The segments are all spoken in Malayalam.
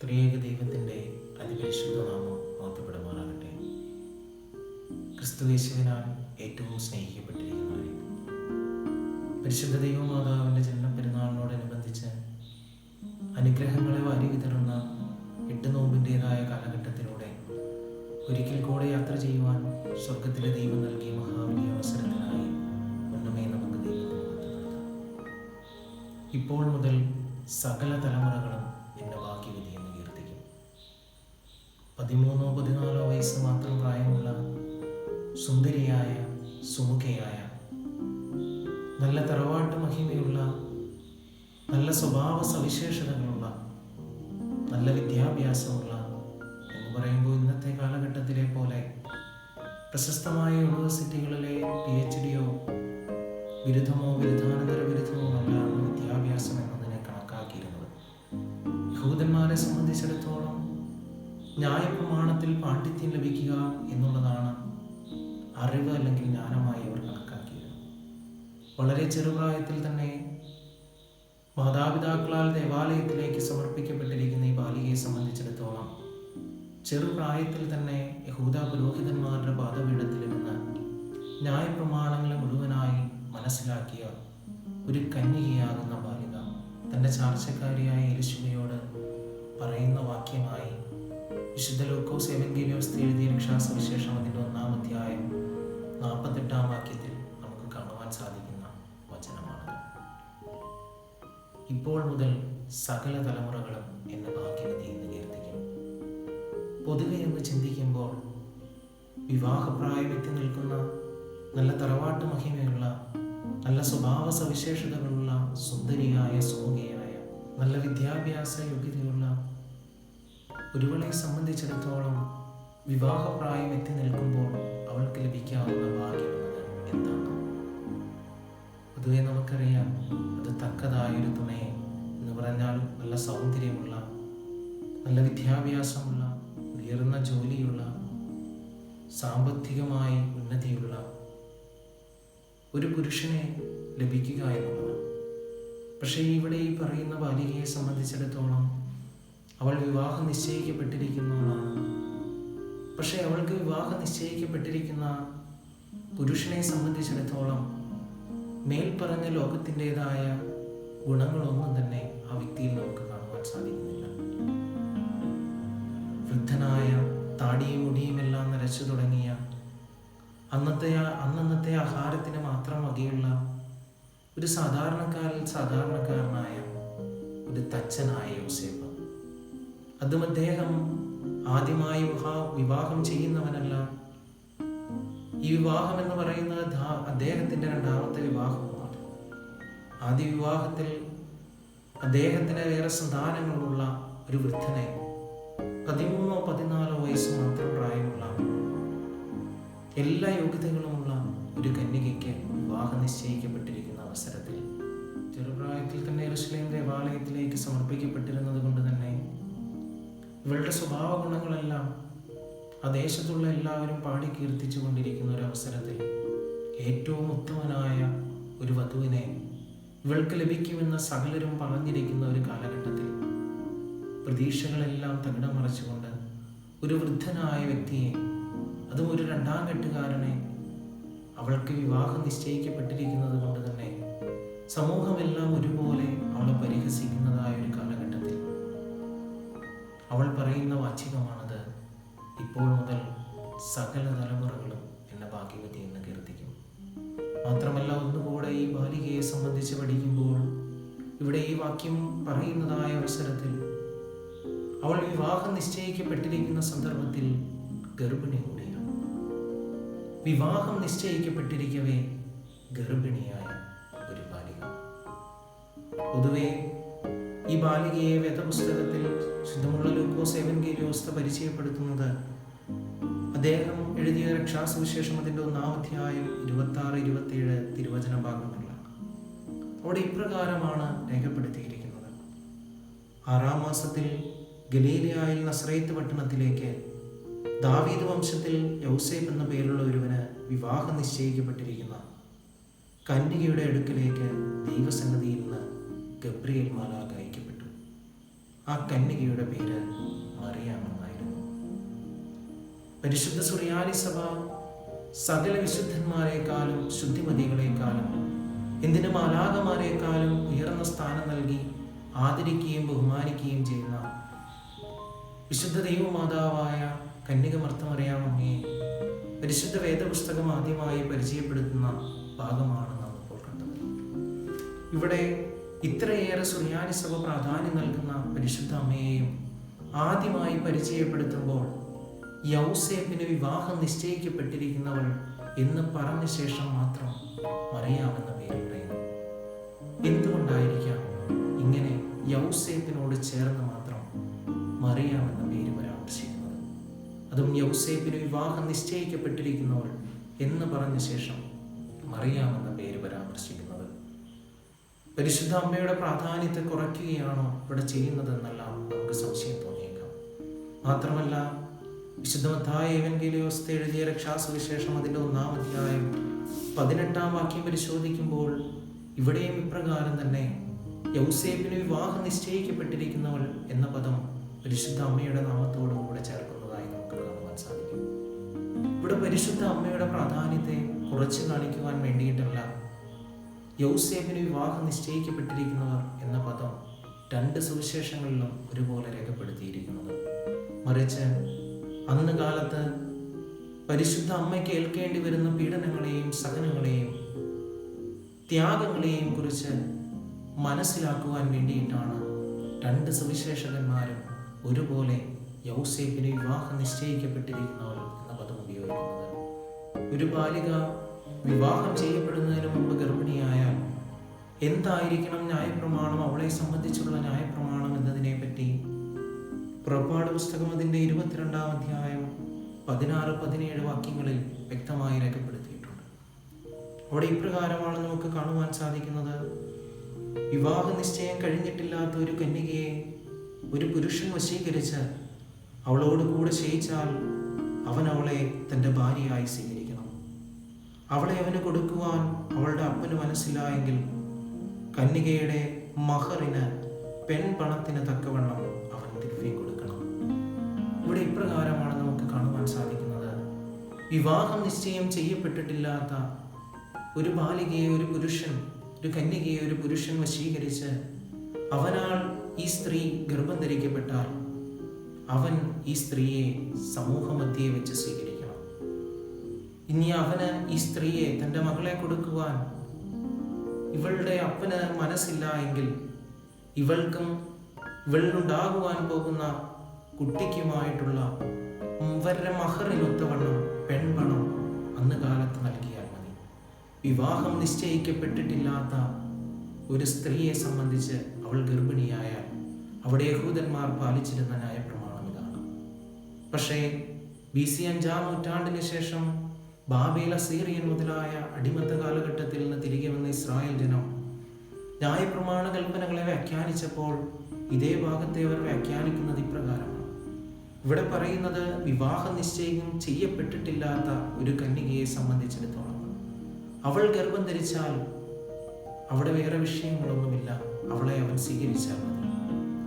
ത്രിയേക ദൈവത്തിന്റെ അതിപരിശുദ്ധ നാമം മഹത്വപ്പെടുമാറാകട്ടെ ക്രിസ്തുവേശുവിനാൽ ഏറ്റവും സ്നേഹിക്കപ്പെട്ടിരിക്കുന്നവരെ. പരിശുദ്ധ ദൈവമാതാവിന്റെ ജനന പെരുന്നാളിനോടനുബന്ധിച്ച് അനുഗ്രഹങ്ങളെ വാരി വിതറുന്ന എട്ട് നോമ്പിന്റെതായ കാലഘട്ടത്തിലൂടെ ഒരിക്കൽ കൂടെ യാത്ര ചെയ്യുവാൻ സ്വർഗത്തിലെ ദൈവം നൽകിയ മഹാവലിയ അവസരത്തിനായി ഒന്നുമേ നമുക്ക് ദൈവത്തെ ഇപ്പോൾ മുതൽ സകല തലമുറകളും പതിമൂന്നോ പതിനാലോ വയസ്സ് മാത്രം പ്രായമുള്ള സുന്ദരിയായ സുമുഖയായ നല്ല തറവാട്ട് മഹിമയുള്ള നല്ല സ്വഭാവ സവിശേഷതകളുള്ള നല്ല വിദ്യാഭ്യാസമുള്ള എന്ന് പറയുമ്പോൾ ഇന്നത്തെ കാലഘട്ടത്തിലെ പോലെ പ്രശസ്തമായ യൂണിവേഴ്സിറ്റികളിലെ പി എച്ച് ഡിയോ ബിരുദമോ ബിരുദാനന്തര ബിരുദമോ അല്ല വിദ്യാഭ്യാസം എന്നതിനെ കണക്കാക്കിയിരുന്നത്. യഹൂദന്മാരെ സംബന്ധിച്ചിടത്തോളം ന്യായപ്രമാണത്തിൽ പാണ്ഡിത്യം ലഭിക്കുക എന്നുള്ളതാണ് അറിവ് അല്ലെങ്കിൽ ജ്ഞാനമായി അവർ കണക്കാക്കിയത്. വളരെ ചെറുപ്രായത്തിൽ തന്നെ മാതാപിതാക്കളാൽ ദേവാലയത്തിലേക്ക് സമർപ്പിക്കപ്പെട്ടിരിക്കുന്ന ഈ ബാലികയെ സംബന്ധിച്ചിടത്തോളം ചെറുപ്രായത്തിൽ തന്നെ യഹൂദ പുരോഹിതന്മാരുടെ പാദപീഠത്തിലിരുന്ന് ന്യായപ്രമാണങ്ങളെ മുഴുവനായി മനസ്സിലാക്കിയ ഒരു കന്യകയാകുന്ന ബാലിക തന്റെ ചാർച്ചക്കാരിയായ യേശുവയോട് പറയുന്ന വാക്യമായി വിശുദ്ധ ലൂക്കോസ് വ്യവസ്ഥ എഴുതിയ രക്ഷാസവിശേഷം അതിന്റെ ഒന്നാം അധ്യായം നാൽപ്പത്തെട്ടാം വാക്യത്തിൽ നമുക്ക് കാണുവാൻ സാധിക്കുന്ന വചനമാണ്. ഇപ്പോൾ മുതൽ സകല തലമുറകളും എന്ന ഭാഗ്യവതി എന്ന് കീർത്തിക്കും പൊതുവെ എന്ന് ചിന്തിക്കുമ്പോൾ വിവാഹപ്രായമെത്തി നിൽക്കുന്ന നല്ല തറവാട്ട് മഹിമയുള്ള നല്ല സ്വഭാവ സവിശേഷതകളുള്ള സുന്ദരിയായ സുമുഖയായ നല്ല വിദ്യാഭ്യാസ യോഗ്യതയുള്ള ഒരുവളെ സംബന്ധിച്ചിടത്തോളം വിവാഹപ്രായം എത്തി നിൽക്കുമ്പോൾ അവൾക്ക് ലഭിക്കാവുന്ന ഭാഗ്യം എന്താണ്? പൊതുവെ നമുക്കറിയാം അത് തക്കതായൊരു തുണയെ എന്ന് പറഞ്ഞാൽ നല്ല സൗന്ദര്യമുള്ള നല്ല വിദ്യാഭ്യാസമുള്ള ഉയർന്ന ജോലിയുള്ള സാമ്പത്തികമായി ഉന്നതിയുള്ള ഒരു പുരുഷനെ ലഭിക്കുക എന്നുള്ളതാണ്. പക്ഷേ ഇവിടെ ഈ പറയുന്ന ബാലികയെ സംബന്ധിച്ചിടത്തോളം അവൾ വിവാഹം നിശ്ചയിക്കപ്പെട്ടിരിക്കുന്നതാണ് പക്ഷേ അവൾക്ക് വിവാഹം നിശ്ചയിക്കപ്പെട്ടിരിക്കുന്ന പുരുഷനെ സംബന്ധിച്ചിടത്തോളം മേൽപ്പറഞ്ഞ ലോകത്തിന്റെതായ ഗുണങ്ങളൊന്നും തന്നെ ആ വ്യക്തിയിൽ നമുക്ക് കാണുവാൻ സാധിക്കുന്നില്ല. വൃദ്ധനായ താടിയും മുടിയും എല്ലാം നരച്ചു തുടങ്ങിയ അന്നത്തെ അന്നന്നത്തെ ആഹാരത്തിന് മാത്രം വകയുള്ള ഒരു സാധാരണക്കാരിൽ സാധാരണക്കാരനായ ഒരു തച്ചനായ യോസേപ്പ് അതും അദ്ദേഹം ആദ്യമായി വിവാ- വിവാഹം ചെയ്യുന്നവനല്ല. ഈ വിവാഹം എന്ന് പറയുന്നത് അദ്ദേഹത്തിന്റെ രണ്ടാമത്തെ വിവാഹമാണ്. ആദ്യ വിവാഹത്തിൽ അദ്ദേഹത്തിന് വേറെ സന്താനങ്ങളുള്ള ഒരു വൃദ്ധനെ പതിമൂന്നോ പതിനാലോ വയസ്സ് മാത്രം പ്രായമുള്ള എല്ലാ യോഗ്യതകളുമുള്ള ഒരു കന്യകയ്ക്ക് വിവാഹം നിശ്ചയിക്കപ്പെട്ടിരിക്കുന്ന അവസരത്തിൽ ചെറുപ്രായത്തിൽ തന്നെ യെരൂശലേം ദേവാലയത്തിലേക്ക് സമർപ്പിക്കപ്പെട്ടിരുന്നത് കൊണ്ട് തന്നെ ഇവളുടെ സ്വഭാവ ഗുണങ്ങളെല്ലാം ആ ദേശത്തുള്ള എല്ലാവരും പാടി കീർത്തിച്ചു കൊണ്ടിരിക്കുന്ന ഒരു അവസരത്തിൽ ഏറ്റവും ഉത്തമനായ ഒരു വധുവിനെ ഇവൾക്ക് ലഭിക്കുമെന്ന് സകലരും പറഞ്ഞിരിക്കുന്ന ഒരു കാലഘട്ടത്തിൽ പ്രതീക്ഷകളെല്ലാം തകിടം മറിച്ചുകൊണ്ട് ഒരു വൃദ്ധനായ വ്യക്തിയെ അതും ഒരു രണ്ടാം കെട്ടുകാരനെ അവൾക്ക് വിവാഹം നിശ്ചയിക്കപ്പെട്ടിരിക്കുന്നത് കൊണ്ട് തന്നെ സമൂഹമെല്ലാം ഒരുപോലെ അവളെ കാലഘട്ടത്തിൽ അവൾ പറയുന്ന വാചികമാണത്. ഇപ്പോൾ മുതൽ സകല തലമുറകളും എന്നെ ഭാഗ്യവതി എന്ന് കീർത്തിക്കും. മാത്രമല്ല ഒന്നുകൂടെ ഈ ബാലികയെ സംബന്ധിച്ച് പഠിക്കുമ്പോൾ ഇവിടെ ഈ വാക്യം പറയുന്നതായ അവസരത്തിൽ അവൾ വിവാഹം നിശ്ചയിക്കപ്പെട്ടിരിക്കുന്ന സന്ദർഭത്തിൽ ഗർഭിണി കൂടിയാണ്. വിവാഹം നിശ്ചയിക്കപ്പെട്ടിരിക്കവേ ഗർഭിണിയായ ഒരു ബാലിക. പൊതുവെ ബാലികയെ വേദപുസ്തകത്തിൽ ശുദ്ധമുള്ള ലൂക്കോസ് എവൻഗേലിയോസ്ത പരിചയപ്പെടുത്തുന്നത്. അദ്ദേഹം എഴുതിയ രക്ഷാസുവിശേഷം അതിന്റെ ഒന്നാം അധ്യായം ഇരുപത്തി ആറ് ഇരുപത്തിയേഴ് തിരുവചന ഭാഗങ്ങളിലാണ് അവിടെ ഇപ്രകാരമാണ് രേഖപ്പെടുത്തിയിരിക്കുന്നത്. ആറാം മാസത്തിൽ ഗലീലയായിൽ നസ്രയത്ത് പട്ടണത്തിലേക്ക് ദാവീദ് വംശത്തിൽ യൗസേബ് എന്ന പേരുള്ള ഒരുവന് വിവാഹം നിശ്ചയിക്കപ്പെട്ടിരിക്കുന്ന കന്യകയുടെ അടുക്കലേക്ക് ദൈവസന്നതിയിൽ നിന്ന് ഗബ്രിയേൽ മാലാഖ അയക്കപ്പെട്ടു. ആ കന്യകയുടെ പേര് മറിയാമെന്നായിരുന്നു. പരിശുദ്ധ സുറിയാനി സഭ സകല വിശുദ്ധന്മാരെക്കാളും ശുദ്ധിമതികളെക്കാളും എന്തിനു മാലാകമാരെക്കാളും ഉയർന്ന സ്ഥാനം നൽകി ആദരിക്കുകയും ബഹുമാനിക്കുകയും ചെയ്യുന്ന വിശുദ്ധ ദൈവമാതാവായ കന്യകമർത്തമറിയാമമ്മയെ പരിശുദ്ധ വേദപുസ്തകം ആദ്യമായി പരിചയപ്പെടുത്തുന്ന ഭാഗമാണ് നാം ഇപ്പോൾ കണ്ടത്. ഇവിടെ ഇത്രയേറെ സുറിയാനി സഭ പ്രാധാന്യം നൽകുന്ന പരിശുദ്ധ അമ്മയെയും ആദ്യമായി പരിചയപ്പെടുത്തുമ്പോൾ യൗസേപ്പിന് വിവാഹം നിശ്ചയിക്കപ്പെട്ടിരിക്കുന്നവൾ എന്ന് പറഞ്ഞ ശേഷം മാത്രം മറിയാമെന്ന പേര് പറയുന്നു എന്തുകൊണ്ടായിരിക്കാം ഇങ്ങനെ യൗസേപ്പിനോട് ചേർന്ന് മാത്രം മറിയാമെന്ന പേര് പരാമർശിക്കുന്നത്? അതും യൗസേപ്പിന് വിവാഹം നിശ്ചയിക്കപ്പെട്ടിരിക്കുന്നവൾ എന്ന് പറഞ്ഞ ശേഷം മറിയാമെന്ന പേര് പരാമർശിക്കുന്നത് പരിശുദ്ധ അമ്മയുടെ പ്രാധാന്യത്തെ കുറയ്ക്കുകയാണോ ഇവിടെ ചെയ്യുന്നതെന്നെല്ലാം നമുക്ക് സംശയം തോന്നിയേക്കാം. മാത്രമല്ല വിശുദ്ധമത്തായ എവൻഗേലിയോസ്ത എഴുതിയ രക്ഷാസുവിശേഷം അതിന്റെ ഒന്നാം അധ്യായം പതിനെട്ടാം വാക്യം പരിശോധിക്കുമ്പോൾ ഇവിടെയും ഇപ്രകാരം തന്നെ യൗസേബിന് വിവാഹം നിശ്ചയിക്കപ്പെട്ടിരിക്കുന്നവൾ എന്ന പദം പരിശുദ്ധ അമ്മയുടെ നാമത്തോടും കൂടെ ചേർക്കുന്നതായി നമുക്ക് കാണുവാൻ സാധിക്കും. ഇവിടെ പരിശുദ്ധ അമ്മയുടെ പ്രാധാന്യത്തെ കുറച്ച് കാണിക്കുവാൻ വേണ്ടിയിട്ടല്ല യൗസേപ്പിന് വിവാഹം നിശ്ചയിക്കപ്പെട്ടിരിക്കുന്നവർ എന്ന പദം രണ്ട് സുവിശേഷങ്ങളിലും ഒരുപോലെ രേഖപ്പെടുത്തിയിരിക്കുന്നത്. മറിച്ച് അന്ന് കാലത്ത് പരിശുദ്ധ അമ്മയ്ക്ക് ഏൽക്കേണ്ടി വരുന്ന പീഡനങ്ങളെയും സഹനങ്ങളെയും ത്യാഗങ്ങളെയും കുറിച്ച് മനസ്സിലാക്കുവാൻ വേണ്ടിയിട്ടാണ് രണ്ട് സുവിശേഷകന്മാരും ഒരുപോലെ യൗസേഫിന് വിവാഹം നിശ്ചയിക്കപ്പെട്ടിരിക്കുന്നവർ എന്ന പദം ഉപയോഗിക്കുന്നത്. ഒരു ബാലിക വിവാഹം ചെയ്യപ്പെടുന്നതിന് മുമ്പ് ഗർഭിണിയായാൽ എന്തായിരിക്കണം ന്യായപ്രമാണം? അവളെ സംബന്ധിച്ചുള്ള ന്യായപ്രമാണം എന്നതിനെ പറ്റി പുറപ്പാട് പുസ്തകം അതിന്റെ ഇരുപത്തിരണ്ടാം അധ്യായം പതിനാറ് പതിനേഴ് വാക്യങ്ങളിൽ വ്യക്തമായി രേഖപ്പെടുത്തിയിട്ടുണ്ട്. അവിടെ ഇപ്രകാരമാണ് നമുക്ക് കാണുവാൻ സാധിക്കുന്നത്. വിവാഹ നിശ്ചയം കഴിഞ്ഞിട്ടില്ലാത്ത ഒരു കന്യകയെ ഒരു പുരുഷൻ വശീകരിച്ച് അവളോട് കൂടെ ശയിച്ചാൽ അവൻ അവളെ തന്റെ ഭാര്യയായി സ്വീകരിക്കണം അവളെ അവന് കൊടുക്കുവാൻ അവളുടെ അപ്പന് മനസ്സിലായെങ്കിൽ കന്യകയുടെ മഹറിന് പെൺ പണത്തിന് തക്കവണ്ണം അവൻ തിരുവി കൊടുക്കണം. ഇവിടെ ഇപ്രകാരമാണ് നമുക്ക് കാണുവാൻ സാധിക്കുന്നത്. വിവാഹം നിശ്ചയം ചെയ്യപ്പെട്ടിട്ടില്ലാത്ത ഒരു ബാലികയെ ഒരു പുരുഷൻ ഒരു കന്യകയെ ഒരു പുരുഷൻ വശീകരിച്ച് അവനാൽ ഈ സ്ത്രീ ഗർഭം ധരിക്കപ്പെട്ടാൽ അവൻ ഈ സ്ത്രീയെ സമൂഹമധ്യയെ വെച്ച് സ്വീകരിക്കണം ഇനി അവന് ഈ സ്ത്രീയെ തന്റെ മകളെ കൊടുക്കുവാൻ ഇവളുടെ അപ്പന് മനസ്സില്ല എങ്കിൽ ഇവൾക്കും ഇവളിലുണ്ടാകുവാൻ പോകുന്ന കുട്ടിക്കുമായിട്ടുള്ള ഇവരുടെ മഹറിനൊത്തവണ്ണം പെൺപണം അന്ന് കാലത്ത് നൽകിയാൽ മതി. വിവാഹം നിശ്ചയിക്കപ്പെട്ടിട്ടില്ലാത്ത ഒരു സ്ത്രീയെ സംബന്ധിച്ച് അവൾ ഗർഭിണിയായാൽ അവിടെ യഹൂദന്മാർ പാലിച്ചിരുന്ന ന്യായപ്രമാണം ഇതാണ്. പക്ഷേ ബി സി അഞ്ചാം നൂറ്റാണ്ടിന് ശേഷം ബാബേല സീറിയൻ മുതലായ അടിമത്ത കാലഘട്ടത്തിൽ നിന്ന് തിരികെ വന്ന ഇസ്രായേൽ ജനം ന്യായപ്രമാണ കൽപ്പനകളെ വ്യാഖ്യാനിച്ചപ്പോൾ ഇതേ ഭാഗത്തെ അവർ വ്യാഖ്യാനിക്കുന്നത് ഇപ്രകാരമാണ്. ഇവിടെ പറയുന്നത് വിവാഹ നിശ്ചയം ചെയ്യപ്പെട്ടിട്ടില്ലാത്ത ഒരു കന്യകയെ സംബന്ധിച്ചിടത്തോളം. അവൾ ഗർഭം ധരിച്ചാൽ അവിടെ വേറെ വിഷയങ്ങളൊന്നുമില്ല. അവളെ അവൻ സ്വീകരിച്ചാൽ മതി.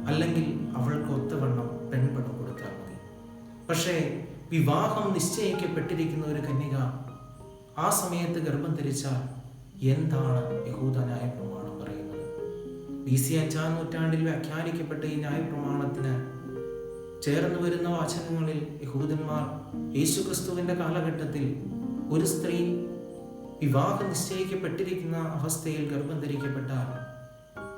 അല്ലെങ്കിൽ അവൾക്ക് ഒത്തവണ്ണം പെൺപണം കൊടുത്താൽ മതി. പക്ഷേ വിവാഹം നിശ്ചയിക്കപ്പെട്ടിരിക്കുന്ന ഒരു കന്യക ആ സമയത്ത് ഗർഭം ധരിച്ചാൽ എന്താണ് യഹൂദ ന്യായപ്രമാണം പറയുന്നത്? ബി സി അഞ്ചാം നൂറ്റാണ്ടിൽ വ്യാഖ്യാനിക്കപ്പെട്ട ഈ ന്യായപ്രമാണത്തിന് ചേർന്നു വരുന്ന വാചകങ്ങളിൽ യഹൂദന്മാർ യേശുക്രിസ്തുവിന്റെ കാലഘട്ടത്തിൽ ഒരു സ്ത്രീ വിവാഹം നിശ്ചയിക്കപ്പെട്ടിരിക്കുന്ന അവസ്ഥയിൽ ഗർഭം ധരിക്കപ്പെട്ടാൽ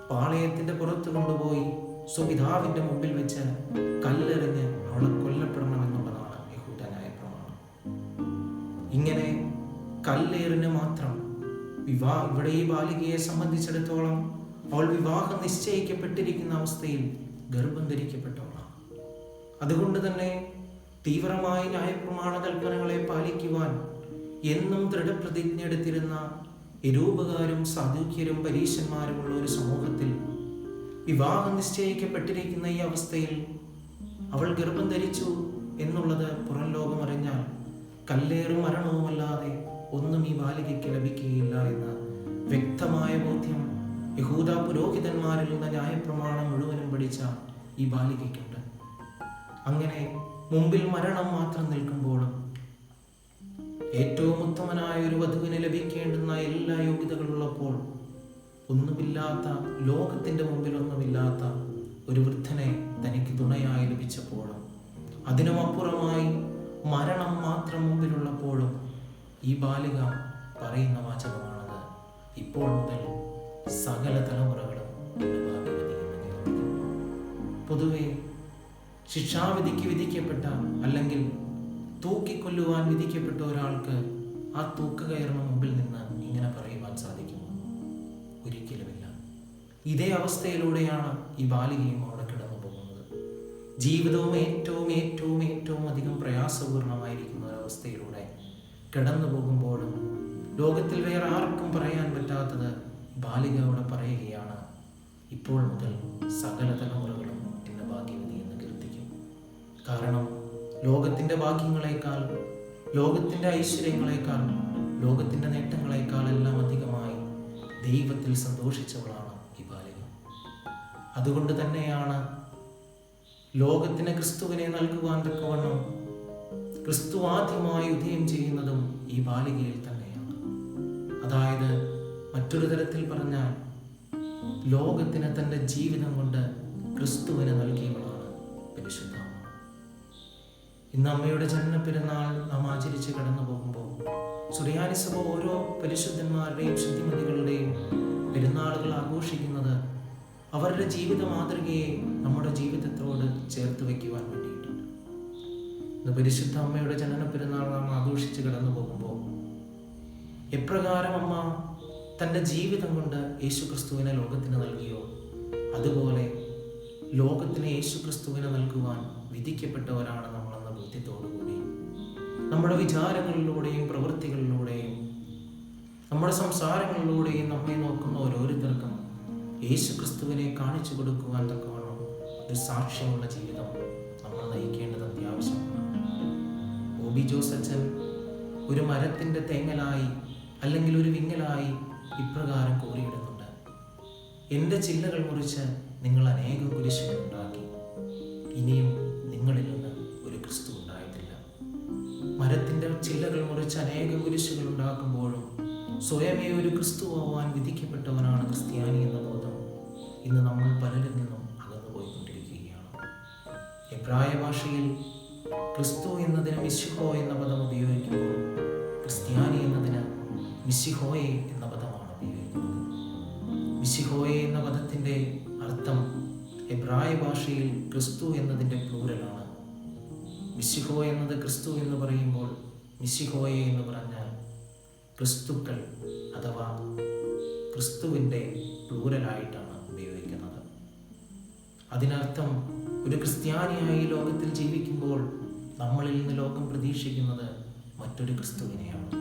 പാളയത്തിന്റെ പുറത്ത് കൊണ്ടുപോയി സ്വപിതാവിന്റെ മുമ്പിൽ വെച്ച് കല്ലെറിഞ്ഞ് അവളെ കൊല്ലപ്പെടണമെന്നുള്ളതാണ് ഇങ്ങനെ കല്ലേറിന് മാത്രം വിവാഹ ഇവിടെ ഈ ബാലികയെ സംബന്ധിച്ചിടത്തോളം അവൾ വിവാഹം നിശ്ചയിക്കപ്പെട്ടിരിക്കുന്ന അവസ്ഥയിൽ ഗർഭം ധരിക്കപ്പെട്ടവളാണ്. അതുകൊണ്ട് തന്നെ തീവ്രമായി ന്യായപ്രമാണ കൽപ്പനകളെ പാലിക്കുവാൻ എന്നും ദൃഢപ്രതിജ്ഞ എടുത്തിരുന്ന നിരൂപകാരും സാധുക്യരും പരീശന്മാരുമുള്ള ഒരു സമൂഹത്തിൽ വിവാഹം നിശ്ചയിക്കപ്പെട്ടിരിക്കുന്ന ഈ അവസ്ഥയിൽ അവൾ ഗർഭം ധരിച്ചു എന്നുള്ളത് പുറം ലോകം അറിഞ്ഞാൽ കല്ലേറും മരണവുമല്ലാതെ ഒന്നും ഈ ബാലികയ്ക്ക് ലഭിക്കുകയില്ല എന്ന് വ്യക്തമായ ബോധ്യം യഹൂദ പുരോഹിതന്മാരിൽ നിന്ന് ന്യായപ്രമാണം മുഴുവനും പഠിച്ച ഈ ബാലികയ്ക്കുണ്ട്. അങ്ങനെ മുമ്പിൽ മരണം മാത്രം നിൽക്കുമ്പോഴും ഏറ്റവും ഉത്തമനായ ഒരു വധുവിന് ലഭിക്കേണ്ടുന്ന എല്ലാ യോഗ്യതകളുള്ളപ്പോൾ ഒന്നുമില്ലാത്ത ലോകത്തിന്റെ മുമ്പിൽ ഒന്നുമില്ലാത്ത ഒരു വൃദ്ധനെ തനിക്ക് തുണയായി ലഭിച്ചപ്പോഴും അതിനുമപ്പുറമായി മരണം മാത്രം മുമ്പിലുള്ളപ്പോഴും ഈ ബാലിക പറയുന്ന വാചകമാണത്. ഇപ്പോൾ മുതൽ സകല തലമുറകളും. പൊതുവെ ശിക്ഷാവിധിക്ക് വിധിക്കപ്പെട്ട അല്ലെങ്കിൽ തൂക്കിക്കൊല്ലുവാൻ വിധിക്കപ്പെട്ട ഒരാൾക്ക് ആ തൂക്കുകയറിന് മുമ്പിൽ നിന്ന് ഇങ്ങനെ പറയുവാൻ സാധിക്കുമോ ഒരിക്കലുമില്ല. ഇതേ അവസ്ഥയിലൂടെയാണ് ഈ ബാലികയും ജീവിതവും ഏറ്റവും ഏറ്റവും ഏറ്റവും അധികം പ്രയാസപൂർണമായിരിക്കുന്ന ഒരവസ്ഥയിലൂടെ കടന്നു പോകുമ്പോഴും ലോകത്തിൽ വേറെ ആർക്കും പറയാൻ പറ്റാത്തത് ബാലിക അവിടെ പറയുകയാണ് ഇപ്പോൾ മുതൽ സകല തലമുറകളും എന്നെ ഭാഗ്യവതി എന്ന് കീർത്തിക്കും. കാരണം ലോകത്തിന്റെ ഭാഗ്യങ്ങളെക്കാൾ ലോകത്തിന്റെ ഐശ്വര്യങ്ങളെക്കാൾ ലോകത്തിന്റെ നേട്ടങ്ങളെക്കാൾ എല്ലാം അധികമായി ദൈവത്തിൽ സന്തോഷിച്ചവളാണ് ഈ ബാലിക. അതുകൊണ്ട് തന്നെയാണ് ലോകത്തിന് ക്രിസ്തുവിനെ നൽകുവാൻ തക്കവണ്ണം ക്രിസ്തു ആദ്യമായി ഉദയം ചെയ്യുന്നതും ഈ ബാലികയിൽ തന്നെയാണ് അതായത് മറ്റൊരു തരത്തിൽ പറഞ്ഞാൽ ലോകത്തിന് തന്റെ ജീവിതം കൊണ്ട് ക്രിസ്തുവിന് നൽകിയവളാണ് പരിശുദ്ധ. ഇന്ന് അമ്മയുടെ ജനന പെരുന്നാൾ നാം ആചരിച്ച് കടന്നു പോകുമ്പോൾ സുറിയാനി സഭ ഓരോ പരിശുദ്ധന്മാരുടെയും ശുദ്ധിമതികളുടെയും പെരുന്നാളുകൾ ആഘോഷിക്കുന്നത് അവരുടെ ജീവിത മാതൃകയെ നമ്മുടെ ജീവിതത്തോട് ചേർത്ത് വയ്ക്കുവാൻ വേണ്ടിയിട്ടാണ് ഇന്ന് പരിശുദ്ധ അമ്മയുടെ ജനന പെരുന്നാൾ നാം ആഘോഷിച്ച് കടന്നു പോകുമ്പോൾ എപ്രകാരം അമ്മ തന്റെ ജീവിതം കൊണ്ട് യേശു ക്രിസ്തുവിനെ ലോകത്തിന് നൽകിയോ? അതുപോലെ ലോകത്തിന് യേശു ക്രിസ്തുവിനെ നൽകുവാൻ വിധിക്കപ്പെട്ടവരാണ് നമ്മളെന്ന ബോധ്യത്തോടുകൂടി നമ്മുടെ വിചാരങ്ങളിലൂടെയും പ്രവൃത്തികളിലൂടെയും നമ്മുടെ സംസാരങ്ങളിലൂടെയും നമ്മെ നോക്കുന്ന ഓരോരുത്തർക്കും യേശു ക്രിസ്തുവിനെ കാണിച്ചു കൊടുക്കുവാൻ തക്കവണ്ണം ഒരു സാക്ഷ്യമുള്ള ജീവിതം നമ്മൾ നയിക്കേണ്ടത് അത്യാവശ്യമാണ്. ബോബി ജോസ് അച്ഛൻ ഒരു മരത്തിന്റെ തേങ്ങലായി അല്ലെങ്കിൽ ഒരു വിങ്ങലായി ഇപ്രകാരം കോരിയിടുന്നുണ്ട്. എന്റെ ചില്ലകൾ മുറിച്ച് നിങ്ങൾ അനേകം കുരിശുകൾ ഉണ്ടാക്കി. ഇനിയും നിങ്ങളിൽ നിന്ന് ഒരു ക്രിസ്തു ഉണ്ടായിട്ടില്ല. മരത്തിന്റെ ചില്ലകൾ മുറിച്ച് അനേകം കുരിശുകൾ ഉണ്ടാക്കുമ്പോഴും സ്വയമേ ഒരു ക്രിസ്തു ആവാൻ വിധിക്കപ്പെട്ടവനാണ് ക്രിസ്ത്യാനി എന്ന ബോധം ഇന്ന് നമ്മൾ പലരിൽ നിന്നും അകന്നു പോയിക്കൊണ്ടിരിക്കുകയാണ്. എബ്രായ ഭാഷയിൽ ക്രിസ്തു എന്നതിന് മിശിഹോ എന്ന പദം ഉപയോഗിക്കുമ്പോൾ ക്രിസ്ത്യാനി എന്നതിന് മിശിഹോയെ എന്ന പദമാണ് ഉപയോഗിക്കുന്നത്. മിശിഹോയെ എന്ന പദത്തിന്റെ അർത്ഥം എബ്രായ ഭാഷയിൽ ക്രിസ്തു എന്നതിന്റെ പ്ലൂരലാണ്. മിശിഹോ എന്നത് ക്രിസ്തു എന്ന് പറയുമ്പോൾ മിശിഹോയെ എന്ന് പറഞ്ഞാൽ ക്രിസ്തുക്കൾ അഥവാ ക്രിസ്തുവിന്റെ പ്ലൂരലായിട്ടാണ്. ഉപയോഗിക്കുന്നത്. അതിനർത്ഥം ഒരു ക്രിസ്ത്യാനിയായി ലോകത്തിൽ ജീവിക്കുമ്പോൾ നമ്മളിൽ നിന്ന് ലോകം പ്രതീക്ഷിക്കുന്നത് മറ്റൊരു ക്രിസ്തുവിനെയാണ്.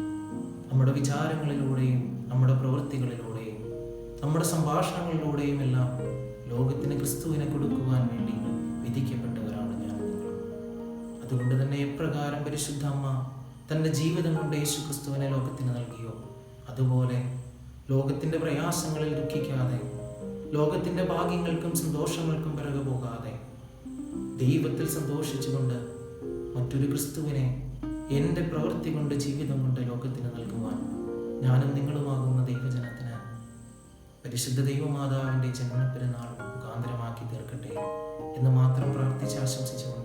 നമ്മുടെ വിചാരങ്ങളിലൂടെയും നമ്മുടെ പ്രവൃത്തികളിലൂടെയും നമ്മുടെ സംഭാഷണങ്ങളിലൂടെയും എല്ലാം ലോകത്തിന് ക്രിസ്തുവിനെ കൊടുക്കുവാൻ വേണ്ടി വിധിക്കപ്പെട്ടവരാണ് ഞാൻ. അതുകൊണ്ട് തന്നെ എപ്രകാരം പരിശുദ്ധ അമ്മ തന്റെ ജീവിതം കൊണ്ട് യേശു ക്രിസ്തുവിനെ ലോകത്തിന് നൽകിയോ അതുപോലെ ലോകത്തിന്റെ പ്രയാസങ്ങളിൽ ദുഃഖിക്കാതെ ലോകത്തിന്റെ ഭാഗ്യങ്ങൾക്കും സന്തോഷങ്ങൾക്കും പിറകെ പോകാതെ ദൈവത്തിൽ സന്തോഷിച്ചുകൊണ്ട് മറ്റൊരു ക്രിസ്തുവിനെ എന്റെ പ്രവൃത്തി കൊണ്ട് ജീവിതം കൊണ്ട് ലോകത്തിന് നൽകുവാൻ ഞാനും നിങ്ങളുമാകുന്ന ദൈവജനത്തിന് പരിശുദ്ധ ദൈവമാതാവിന്റെ ജന്മപ്പെരുന്നാൾ മുഖാന്തരമാക്കി തീർക്കട്ടെ എന്ന് മാത്രം പ്രാർത്ഥിച്ച് ആശംസിച്ചുകൊണ്ട്